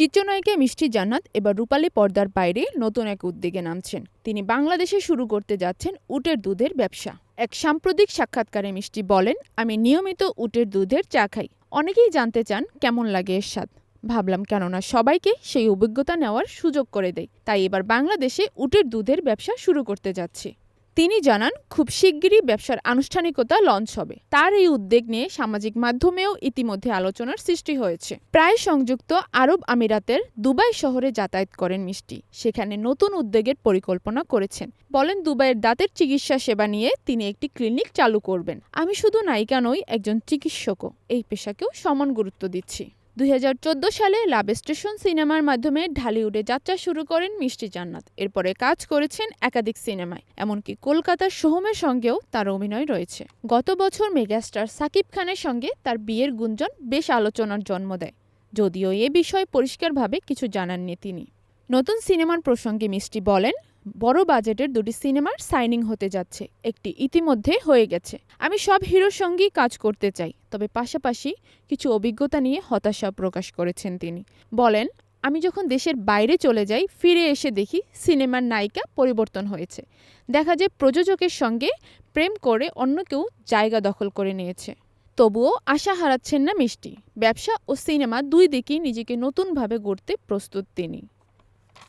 চিত্রনায়িকা মিষ্টি জান্নাত এবার রূপালী পর্দার বাইরে নতুন এক উদ্যোগে নামছেন। তিনি বাংলাদেশে শুরু করতে যাচ্ছেন উটের দুধের ব্যবসা। এক সাম্প্রতিক সাক্ষাৎকারে মিষ্টি বলেন, আমি নিয়মিত উটের দুধের চা খাই। অনেকেই জানতে চান, কেমন লাগে এর স্বাদ? ভাবলাম, কেননা সবাইকে সেই অভিজ্ঞতা নেওয়ার সুযোগ করে দেয় তাই এবার বাংলাদেশে উটের দুধের ব্যবসা শুরু করতে যাচ্ছি। তিনি জানান, খুব শিগগিরই ব্যবসার আনুষ্ঠানিকতা লঞ্চ হবে। তার এই উদ্যোগ নিয়ে সামাজিক মাধ্যমেও ইতিমধ্যে আলোচনার সৃষ্টি হয়েছে। প্রায় সংযুক্ত আরব আমিরাতের দুবাই শহরে যাতায়াত করেন মিষ্টি। সেখানে নতুন উদ্যোগের পরিকল্পনা করেছেন। বলেন, দুবাইয়ের দাঁতের চিকিৎসা সেবা নিয়ে তিনি একটি ক্লিনিক চালু করবেন। আমি শুধু নায়িকা নই, একজন চিকিৎসকও। এই পেশাকেও সমান গুরুত্ব দিচ্ছি। দুই হাজার চোদ্দ সালে লাভ স্টেশন সিনেমার মাধ্যমে ঢালিউডে যাত্রা শুরু করেন মিষ্টি জান্নাত। এরপরে কাজ করেছেন একাধিক সিনেমায়, এমনকি কলকাতার সোহমের সঙ্গেও তার অভিনয় রয়েছে। গত বছর মেগাস্টার সাকিব খানের সঙ্গে তার বিয়ের গুঞ্জন বেশ আলোচনার জন্ম দেয়, যদিও এ বিষয়ে পরিষ্কারভাবে কিছু জানাননি তিনি। নতুন সিনেমার প্রসঙ্গে মিষ্টি বলেন, বড় বাজেটের দুটি সিনেমার সাইনিং হতে যাচ্ছে, একটি ইতিমধ্যে হয়ে গেছে। আমি সব হিরোর সঙ্গেই কাজ করতে চাই, তবে পাশাপাশি কিছু অভিজ্ঞতা নিয়ে হতাশা প্রকাশ করেছেন তিনি। বলেন, আমি যখন দেশের বাইরে চলে যাই, ফিরে এসে দেখি সিনেমার নায়িকা পরিবর্তন হয়েছে। দেখা যায় প্রযোজকের সঙ্গে প্রেম করে অন্য কেউ জায়গা দখল করে নিয়েছে। তবুও আশা হারাচ্ছেন না মিষ্টি। ব্যবসা ও সিনেমা দুই দিকেই নিজেকে নতুনভাবে গড়তে প্রস্তুত তিনি।